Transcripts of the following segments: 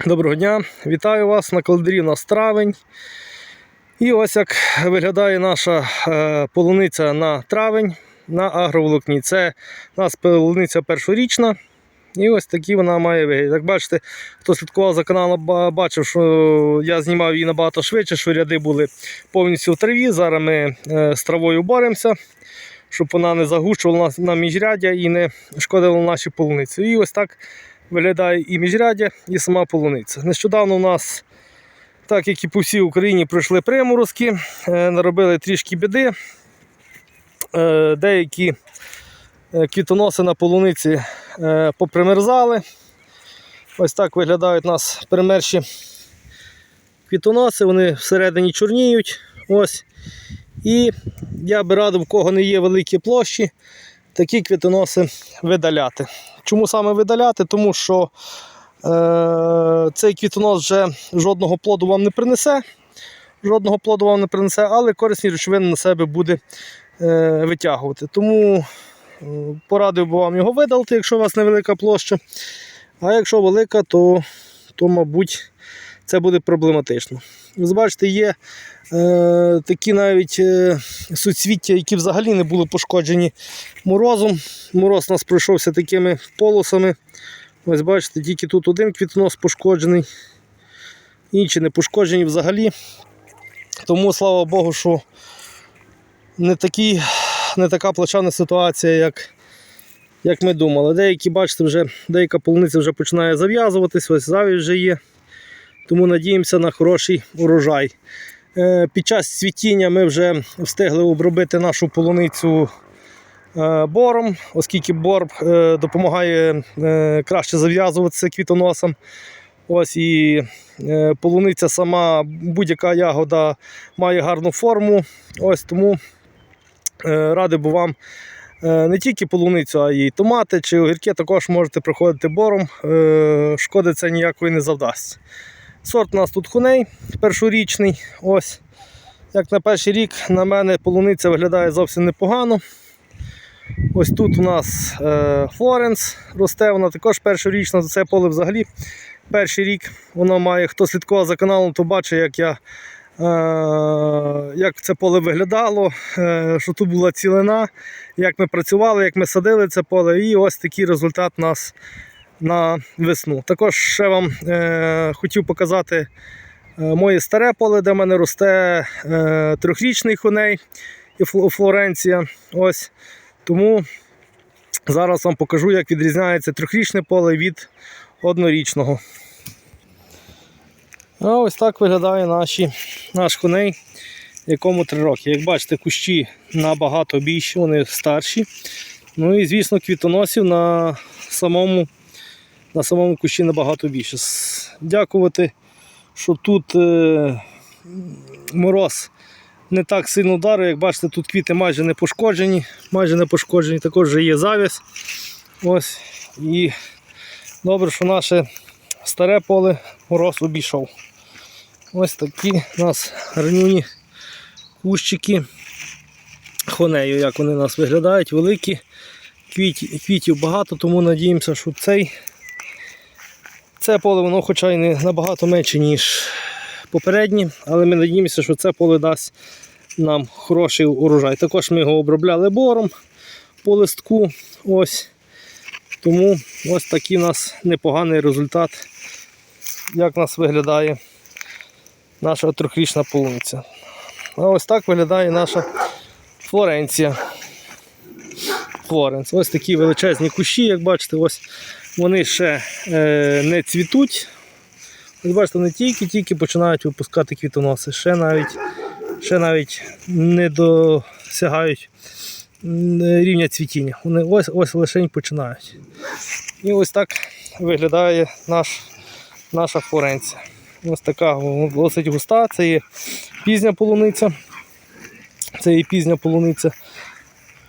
Доброго дня, вітаю вас на календарі у нас травень. І ось як виглядає наша е, полуниця на травень на агроволокні. Це у нас полуниця першорічна. І ось такі вона має вигляд. Як бачите, хто слідкував за каналом, бачив, що я знімав її набагато швидше, що ряди були повністю в траві. Зараз ми е, з травою боремося, щоб вона не загущувала на міжряддя і не шкодила нашій полуниці. І ось так виглядає і міжряддя, і сама полуниця. Нещодавно у нас, так як і по всій Україні, пройшли приморозки, е, наробили трішки біди. Е, Деякі е, квітоноси на полуниці попримерзали. Ось так виглядають у нас примерші квітоноси, вони всередині чорніють. Ось. І я би радив, в кого не є великі площі, такі квітоноси видаляти. Чому саме видаляти? Тому що е, цей квітонос вже жодного плоду вам не принесе. Жодного плоду вам не принесе, але корисні речовини на себе буде е, витягувати. Тому е, порадив би вам його видалити, якщо у вас невелика площа. А якщо велика, то, то мабуть, це буде проблематично. Ви бачите, є е, такі навіть е, суцвіття, які взагалі не були пошкоджені морозом. Мороз у нас пройшовся такими полосами. Ось бачите, тільки тут один квітонос пошкоджений, інші не пошкоджені взагалі. Тому слава Богу, що не, такі, не така плачевна ситуація, як, як ми думали. Деякі, бачите, вже деяка полуниця вже починає зав'язуватись, ось завість вже є. Тому надіємося на хороший урожай. Е, Під час цвітіння ми вже встигли обробити нашу полуницю е, бором, оскільки бор е, допомагає краще зав'язуватися квітоносам. Ось і полуниця сама, будь-яка ягода має гарну форму. Ось тому радий би вам не тільки полуницю, а й томати чи огірки також можете проходити бором. Шкоди це ніякої не завдасть. Сорт у нас тут хуней першорічний. Ось. Як на перший рік на мене полуниця виглядає зовсім непогано. Ось тут у нас е, Флоренс росте, вона також першорічна, за це поле взагалі перший рік. Воно має, хто слідкував за каналом, то бачить, як я. е, Як це поле виглядало, е, що тут була цілина, як ми працювали, як ми садили це поле, і ось такий результат у нас на весну. Також ще вам е, хотів показати е, моє старе поле, де в мене росте е, трьохрічний хуней і Флоренція. Ось. Тому зараз вам покажу, як відрізняється трьохрічне поле від однорічного. А ось так виглядає наші, наш хуней, якому 3 роки. Як бачите, кущі набагато більші, вони старші. Ну і звісно, квітоносів на самому на самому кущі набагато більше. Дякувати, що тут е, мороз не так сильно ударив. Як бачите, тут квіти майже не пошкоджені, майже не пошкоджені, також вже є завіс. Ось. І добре, що наше старе поле мороз обійшов. Ось такі у нас гарнюні кущики хонею, як вони у нас виглядають, великі. Квіт, квітів багато, тому надіємося, що цей це поле воно хоча й не набагато менше, ніж попередні, але ми надіємося, що це поле дасть нам хороший урожай. Також ми його обробляли бором по листку. Ось. Тому ось такий у нас непоганий результат, як у нас виглядає наша трьохрічна полуниця. А ось так виглядає наша Флоренція. Флоренс. Ось такі величезні кущі, як бачите, ось вони ще е, не цвітуть. Ось бачите, вони тільки-тільки починають випускати квітоноси, ще навіть, ще навіть не досягають рівня цвітіння. Вони ось ось лише починають. І ось так виглядає наш, наша флоренція. Ось така досить густа, це є пізня полуниця. Це є пізня полуниця.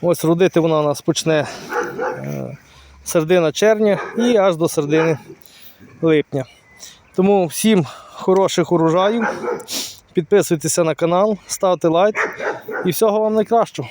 Ось родити вона у нас почне е, середина червня і аж до середини липня. Тому всім хороших урожаїв. Підписуйтеся на канал, ставте лайк і всього вам найкращого.